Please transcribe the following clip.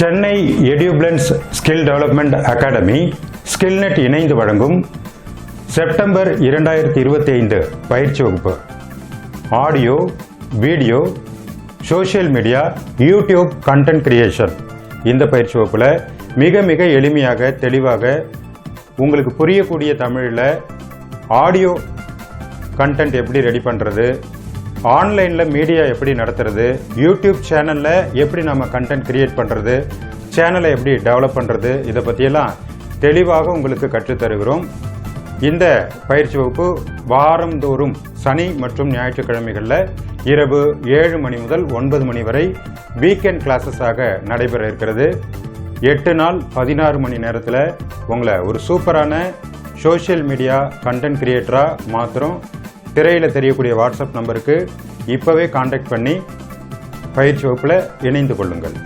சென்னை எடியூப்ளன்ஸ் skill development academy Skillnet இணைந்து வழங்கும் செப்டம்பர் இரண்டாயிரத்தி இருபத்தி ஐந்து பயிற்சி வகுப்பு. Audio video social media YouTube content creation. இந்த பயிற்சி வகுப்பில் மிக மிக எளிமையாக தெளிவாக உங்களுக்கு புரியக்கூடிய தமிழில் ஆடியோ கண்டென்ட் எப்படி ரெடி பண்ணுறது ஆன்லைனில் மீடியா எப்படி நடத்துறது? யூடியூப் சேனலில் எப்படி நம்ம கண்டென்ட் கிரியேட் பண்ணுறது சேனலை எப்படி டெவலப் பண்ணுறது இதை பற்றியெல்லாம் தெளிவாக உங்களுக்கு கற்றுத்தருகிறோம். இந்த பயிற்சி வகுப்பு வாரந்தோறும் சனி மற்றும் ஞாயிற்றுக்கிழமைகளில் இரவு ஏழு மணி முதல் ஒன்பது மணி வரை வீக்கெண்ட் கிளாஸஸாக நடைபெற இருக்கிறது. எட்டு நாள் பதினாறு மணி நேரத்தில் உங்களை ஒரு சூப்பரான சோஷியல் மீடியா கண்டென்ட் கிரியேட்டராக மாத்திரம் திரையில் தெரியக்கூடிய வாட்ஸ்அப் நம்பருக்கு இப்போவே காண்டாக்ட் பண்ணி பயிற்சி வகுப்பில் இணைந்து கொள்ளுங்கள்.